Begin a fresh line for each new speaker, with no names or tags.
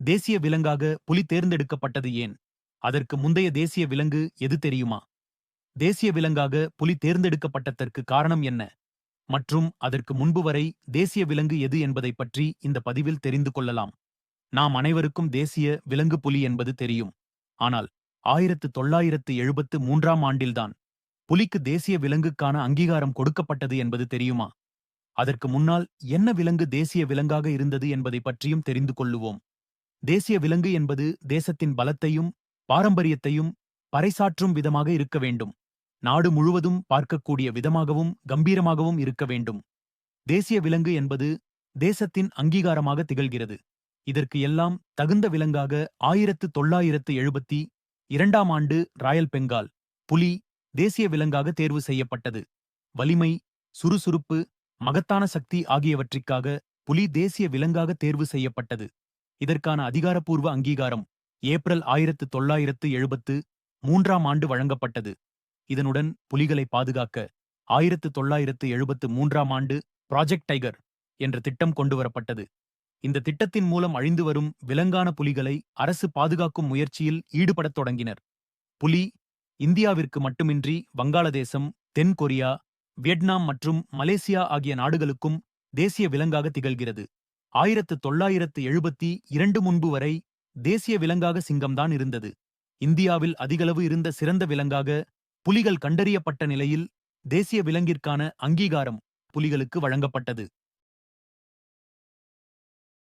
தேசிய விலங்காக புலி தேர்ந்தெடுக்கப்பட்டது ஏன்? அதற்கு முந்தைய தேசிய விலங்கு எது தெரியுமா? தேசிய விலங்காக புலி தேர்ந்தெடுக்கப்பட்டதற்கு காரணம் என்ன? மற்றும் அதற்கு முன்பு வரை தேசிய விலங்கு எது என்பதை பற்றி இந்த பதிவில் தெரிந்து கொள்ளலாம். நாம் அனைவருக்கும் தேசிய விலங்கு புலி என்பது தெரியும். ஆனால் ஆயிரத்து தொள்ளாயிரத்து எழுபத்து மூன்றாம் ஆண்டில்தான் புலிக்கு தேசிய விலங்குக்கான அங்கீகாரம் கொடுக்கப்பட்டது என்பது தெரியுமா? அதற்கு முன்னால் என்ன விலங்கு தேசிய விலங்காக இருந்தது என்பதை பற்றியும் தெரிந்து கொள்ளுவோம். தேசிய விலங்கு என்பது தேசத்தின் பலத்தையும் பாரம்பரியத்தையும் பறைசாற்றும் விதமாக இருக்க வேண்டும். நாடு முழுவதும் பார்க்கக்கூடிய விதமாகவும் கம்பீரமாகவும் இருக்க வேண்டும். தேசிய விலங்கு என்பது தேசத்தின் அங்கீகாரமாக திகழ்கிறது. இதற்கு எல்லாம் தகுந்த விலங்காக ஆயிரத்து தொள்ளாயிரத்து எழுபத்தி இரண்டாம் ஆண்டு ராயல் பெங்கால் புலி தேசிய விலங்காக தேர்வு செய்யப்பட்டது. வலிமை சுறுசுறுப்பு மகத்தான சக்தி ஆகியவற்றிற்காக புலி தேசிய விலங்காக தேர்வு செய்யப்பட்டது. இதற்கான அதிகாரப்பூர்வ அங்கீகாரம் ஏப்ரல் ஆயிரத்து தொள்ளாயிரத்து எழுபத்து மூன்றாம் ஆண்டு வழங்கப்பட்டது. இதனுடன் புலிகளை பாதுகாக்க ஆயிரத்து தொள்ளாயிரத்து எழுபத்து மூன்றாம் ஆண்டு ப்ராஜெக்ட் டைகர் என்ற திட்டம் கொண்டுவரப்பட்டது. இந்த திட்டத்தின் மூலம் அழிந்து வரும் விலங்கான புலிகளை அரசு பாதுகாக்கும் முயற்சியில் ஈடுபடத் தொடங்கினர். புலி இந்தியாவிற்கு மட்டுமின்றி வங்காளதேசம் தென் கொரியா வியட்நாம் மற்றும் மலேசியா ஆகிய நாடுகளுக்கும் தேசிய விலங்காக திகழ்கிறது. ஆயிரத்து தொள்ளாயிரத்து எழுபத்தி இரண்டு முன்பு வரை தேசிய விலங்காக சிங்கம்தான் இருந்தது. இந்தியாவில் அதிகளவு இருந்த சிறந்த விலங்காக புலிகள் கண்டறியப்பட்ட நிலையில் தேசிய விலங்கிற்கான அங்கீகாரம் புலிகளுக்கு வழங்கப்பட்டது.